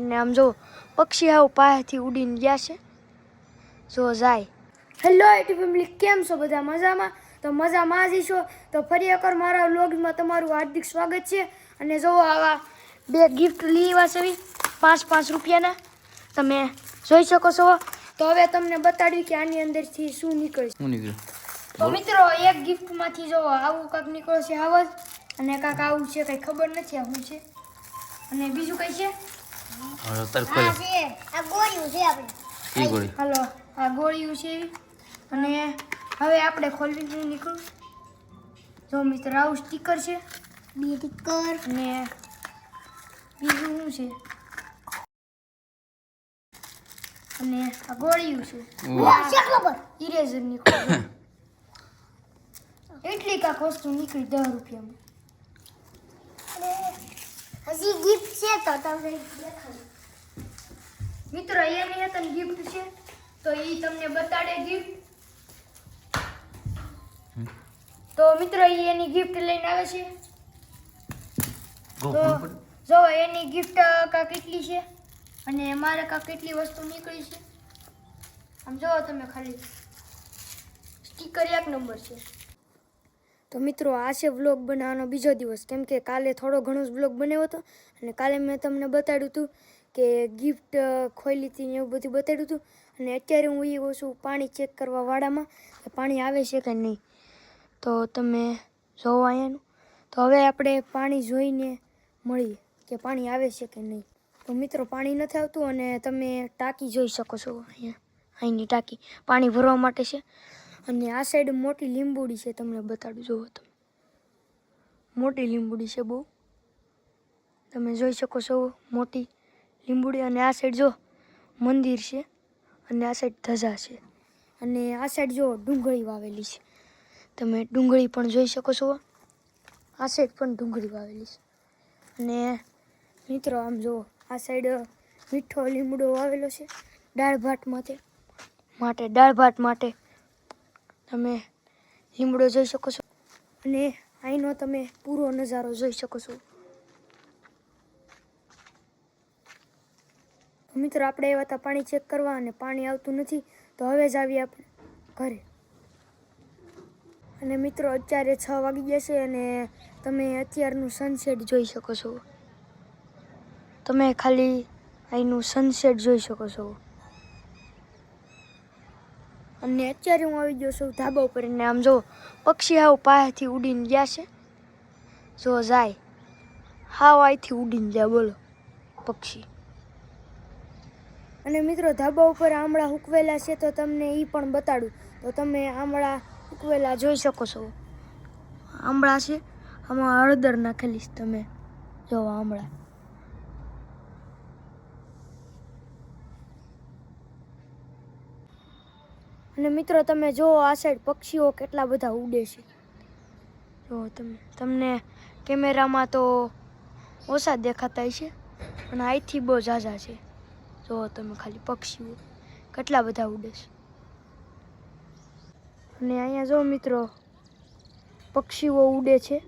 ને આમ જો પક્ષી આવું પાસેથી ઉડીને ગયા છે. જો જાય. હેલો આઈટી ફેમિલી કેમ છો બધા મજામાં? તો મજામાં જ છો? તો ફરી એકવાર મારા વ્લોગમાં તમારું હાર્દિક સ્વાગત છે. અને જો આવા બે ગિફ્ટ લેવા છે પાંચ પાંચ રૂપિયાના. તમે જોઈ શકો છો. તો હવે તમને બતાડ્યું કે આની અંદરથી શું નીકળે શું નીકળે? તો મિત્રો એક ગિફ્ટમાંથી જો આવું કાંક નીકળે છે આવા અને કાંક આવું છે કંઈ ખબર નથી આવું છે. અને બીજું કંઈ છે? હવે તાર આ ગોળીઓ છે આપણે. ઈ ગોળી. હાલો આ ગોળીઓ છે. અને હવે આપણે ખોલવી નીકળું. જો મિત્ર આવું સ્ટીકર છે. બે સ્ટીકર ને બીજું શું છે? અને આ ગોળીઓ છે. ખબર? ઇરેઝર નીકળ્યું એટલી કાંક વસ્તુ નીકળી દસ રૂપિયામાં. અને હજી ગિફ્ટ છે તો તમને દેખાડું મિત્રો એની હતા ગિફ્ટ છે તો એ તમને બતાડે ગિફ્ટ તો મિત્રો એ એની ગિફ્ટ લઈને આવે છે. તો જો એની ગિફ્ટ કા કેટલી છે? અને મારે કા કેટલી વસ્તુ નીકળી છે? આમ જો તમે ખાલી. સ્ટીકર એક નંબર છે. તો મિત્રો, આ છે વ્લોગ બનાવવાનો બીજો દિવસ. કેમ કે કાલે થોડો ઘણો જ વ્લોગ બનાવ્યો હતો અને કાલે મેં તમને બતાડ્યું હતું કે ગિફ્ટ ખોલી હતી એવું બધું બતાડ્યું હતું. અને અત્યારે હું એ છું પાણી ચેક કરવા વાડામાં કે પાણી આવે છે કે નહીં? તો તમે જોવો અહીંયાનું તો હવે આપણે પાણી જોઈને મળીએ કે પાણી આવે છે કે નહીં. તો મિત્રો, પાણી નથી આવતું અને તમે ટાંકી જોઈ શકો છો અહીંયા. અહીંની ટાંકી. પાણી ભરવા માટે છે. અને આ સાઈડ મોટી લીંબુડી છે, તમને બતાડું, જુઓ તમે. મોટી લીંબુડી છે બહુ. તમે જોઈ શકો છો મોટી લીંબુડી અને આ સાઈડ જો મંદિર છે અને આ સાઈડ ધજા છે. અને આ સાઈડ જો ડુંગળી વાવેલી છે. તમે ડુંગળી પણ જોઈ શકો છો. આ સાઈડ પણ ડુંગળી વાવેલી છે. અને મિત્રો, આમ જુઓ, આ સાઈડ મીઠો લીમડો વાવેલો છે. દાળ ભાત માટે માટે, દાળ ભાત માટે તમે લીમડો જોઈ શકો છો. અને અહીંનો તમે પૂરો નજારો જોઈ શકો છો. મિત્રો, આપણે એવા હતા પાણી ચેક કરવા અને પાણી આવતું નથી, તો હવે જ આવીએ આપણે ઘરે. અને મિત્રો, અત્યારે છ વાગી ગયા છે અને તમે અત્યારનું સનસેટ જોઈ શકો છો. તમે ખાલી અહીંનું સનસેટ જોઈ શકો છો. અને અત્યારે હું આવી ગયો છું ધાબા ઉપર ને આમ જો પક્ષી હાવ પાસેથી ઉડીને ગયા છે. જો જાય. હાવ આથી ઉડીને જાય બોલો. પક્ષી. અને મિત્રો, ધાબા ઉપર આમળા હુકવેલા છે તો તમને એ પણ બતાડું. તો તમે આમળા હુકવેલા જોઈ શકો છો. આમળા છે. આમાં હળદર નાખેલી છે તમે. જો આમળા. અને મિત્રો, તમે જો આ સાઈડ પક્ષીઓ કેટલા બધા ઉડે છે. જો તમે, તમને કેમેરામાં તો ઓછા દેખાતા છે અને અહીંથી બહુ ઝાઝા છે. જો તમે ખાલી પક્ષીઓ કેટલા બધા ઉડે છે. અને અહીંયા જો મિત્રો, પક્ષીઓ ઉડે છે.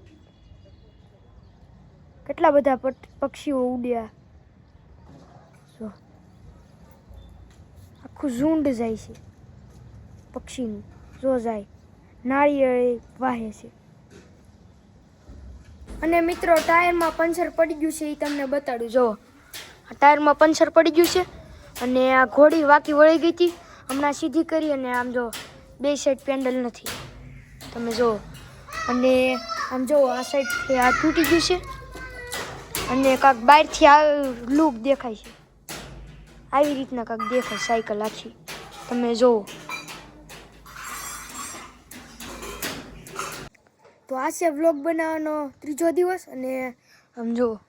કેટલા બધા પક્ષીઓ ઉડ્યા. જો. આખું ઝુંડ જાય છે. પક્ષીનું જો જાય નાળિયેર વાહે છે. અને મિત્રો ટાયરમાં પંચર પડી ગયું છે એ તમને બતાડું. જો ટાયરમાં પંચર પડી ગયું છે અને આ ઘોડી વાકી વળી ગઈ હતી. હમણાં સીધી કરી અને આમ જો બે સાઈડ પેન્ડલ નથી. તમે જુઓ. અને આમ જો આ સાઈડથી આ તૂટી ગયું છે અને કાંક બહારથી આ લૂક દેખાય છે. આવી રીતના કાંક દેખાય, સાયકલ આખી. તમે જુઓ. તો આ છે વ્લોગ બનાવવાનો ત્રીજો દિવસ અને આમ જો,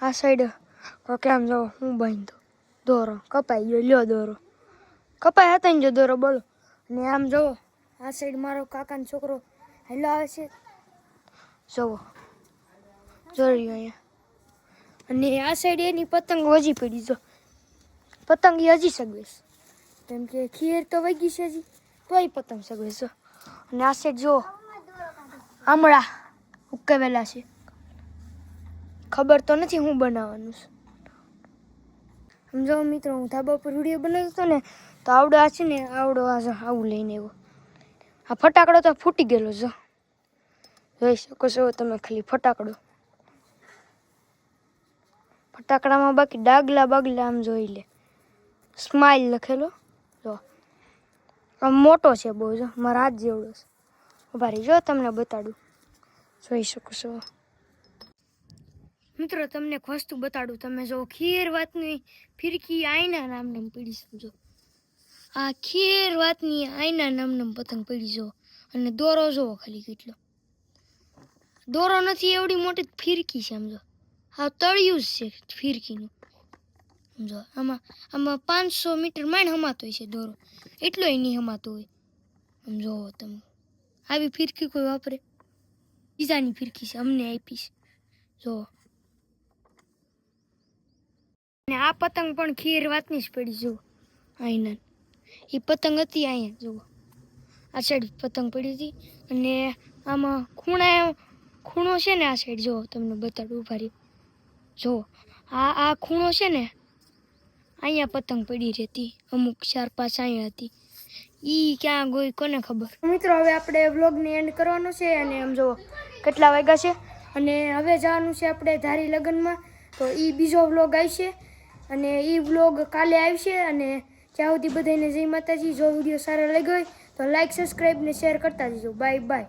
આ સાઈડ ઓકે, આમ જો હું બાંધો દોરો, કપાઈ ગયો, લ્યો દોરો. કપાઈ હતા ને જો દોરો, બોલો. અને આમ જુઓ આ સાઈડ મારો કાકાનો છોકરો હેલો આવે છે. જુઓ. જોઈ અહીંયા. અને આ સાઈડ એની પતંગ વજી પડી, જો. પતંગ હજી સગવેશ કેમ કે ખીર તો વગી છે હજી. તોય પતંગ સગવેશ અને આ સાઈડ જો આમળા ઉકેવેલા છે. ખબર તો નથી હું બનાવવાનું છે. સમજો મિત્રો, હું ધાબા પર વીડિયો બનાવતો હતો ને, તો આવડો આ છે ને, આવડો આ આવું લઈને આવ્યો. આ ફટાકડો તો ફૂટી ગયેલો જો. જોઈ શકો છો તમે ખાલી ફટાકડો. ફટાકડામાં બાકી ડાગલા બાગલા આમ જોઈ લે. સ્માઇલ લખેલો. જો. આમ મોટો છે બહુ જો, મારા હાથ જેવડો છે. રહી જો તમને બતાડું જોઈ શકો છો મિત્રો તમને વસ્તુ બતાડું તમે જો ખીર વાતની ફિરકી આઈના નામને પીડી સમજો આ ખીર વાતની આઈના નામને પતંગ પીડી જો અને દોરો જોવો ખાલી કેટલો દોરો નથી એવડી મોટી ફિરકી છે સમજો હા તળિયું જ છે ફિરકીનું સમજો આમાં આમાં પાંચસો મીટર માંડ હમાતો હોય છે દોરો એટલો નહીં હમાતો હોય સમજો તમે આવી ફિરકી કોઈ વાપરે બીજાની ફિરકી છે અમને આપીશ જો અને આ પતંગ પણ ખીર વાતની જ પડી જુઓ આઈના એ પતંગ હતી અહીંયા જુઓ આ સાઈડ પતંગ પડી હતી અને આમાં ખૂણા ખૂણો છે ને આ સાઈડ જુઓ તમને બતાડું ઊભા રહી જુઓ આ આ ખૂણો છે ને અહીંયા પતંગ પડી રહેતી અમુક ચાર પાંચ અહીંયા હતી ઈ ક્યાં ગઈ કોને ખબર? મિત્રો, હવે આપણે વ્લોગને એન્ડ કરવાનો છે અને આમ જો કેટલા વાગ્યા છે અને હવે જવાનું છે આપણે ધારી લગ્નમાં. તો એ બીજો વ્લોગ આવશે અને એ વ્લોગ કાલે આવશે અને ત્યાં સુધી બધાને જય માતાજી, જો વીડિયો સારો લાગ્યો હોય તો લાઈક સબસ્ક્રાઈબ ને શેર કરતા જજો. Bye bye